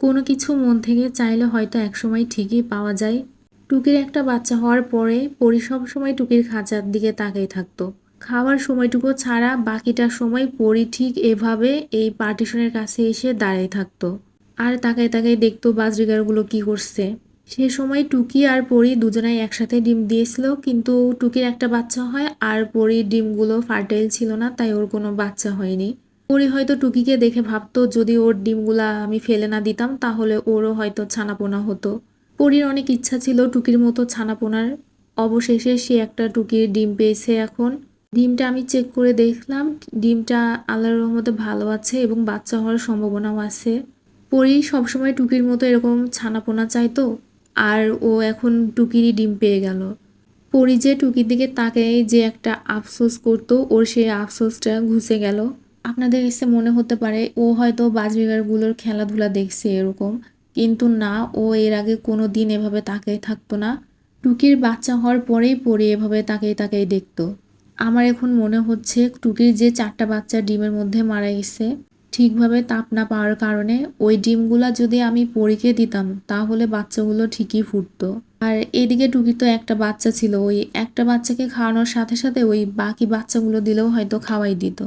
কোনো কিছু মন থেকে চাইলে হয়তো একসময় ঠিকই পাওয়া যায়। টুকির একটা বাচ্চা হওয়ার পরে পরি সব সময় টুকির খাঁচার দিকে তাকিয়ে থাকতো। খাওয়ার সময়টুকু ছাড়া বাকিটা সময় পরি ঠিক এভাবে এই পার্টিশনের কাছে এসে দাঁড়িয়ে থাকতো। আর তাকায় তাকায় দেখতো বাজরিগারগুলো কি করছে। সে সময় টুকি আর পরি দুজনাই একসাথে ডিম দিয়েছিল, কিন্তু টুকির একটা বাচ্চা হয় আর পরির ডিমগুলো ফার্টাইল ছিল না, তাই ওর কোনো বাচ্চা হয়নি। পরি হয়তো টুকিকে দেখে ভাবতো, যদি ওর ডিমগুলা আমি ফেলে না দিতাম, তাহলে ওরও হয়তো ছানাপোনা হতো। পরির অনেক ইচ্ছা ছিল টুকির মতো ছানাপোনার। অবশেষে সে একটা টুকির ডিম পেয়েছে এখন। ডিমটা আমি চেক করে দেখলাম, ডিমটা আল্লাহর রহমতে ভালো আছে এবং বাচ্চা হওয়ার সম্ভাবনাও আছে। পরি সবসময় টুকির মতো এরকম ছানাপোনা চাইতো আর ও এখন টুকিরই ডিম পেয়ে গেল। পরি যে টুকির দিকে তাকাই যে একটা আফসোস করতো, ওর সেই আফসোসটা ঘুষে গেল। আপনাদের কাছে মনে হতে পারে, ও হয়তো বাজবিগারগুলোর খেলাধুলা দেখছে এরকম, কিন্তু না, ও এর আগে কোনো দিন এভাবে তাকিয়ে থাকতো না। টুকির বাচ্চা হওয়ার পরেই পরে এভাবে তাকিয়ে তাকিয়ে দেখতো। আমার এখন মনে হচ্ছে টুকির যে চারটা বাচ্চা ডিমের মধ্যে মারা গেছে, ঠিকভাবে তাপ না পাওয়ার কারণে ওই ডিমগুলা যদি আমি পরীকে দিতাম, তাহলে বাচ্চাগুলো ঠিকই ফুটতো। আর এদিকে টুকির তো একটা বাচ্চা ছিল, ওই একটা বাচ্চাকে খাওয়ানোর সাথে সাথে ওই বাকি বাচ্চাগুলো দিলেও হয়তো খাওয়াই দিত।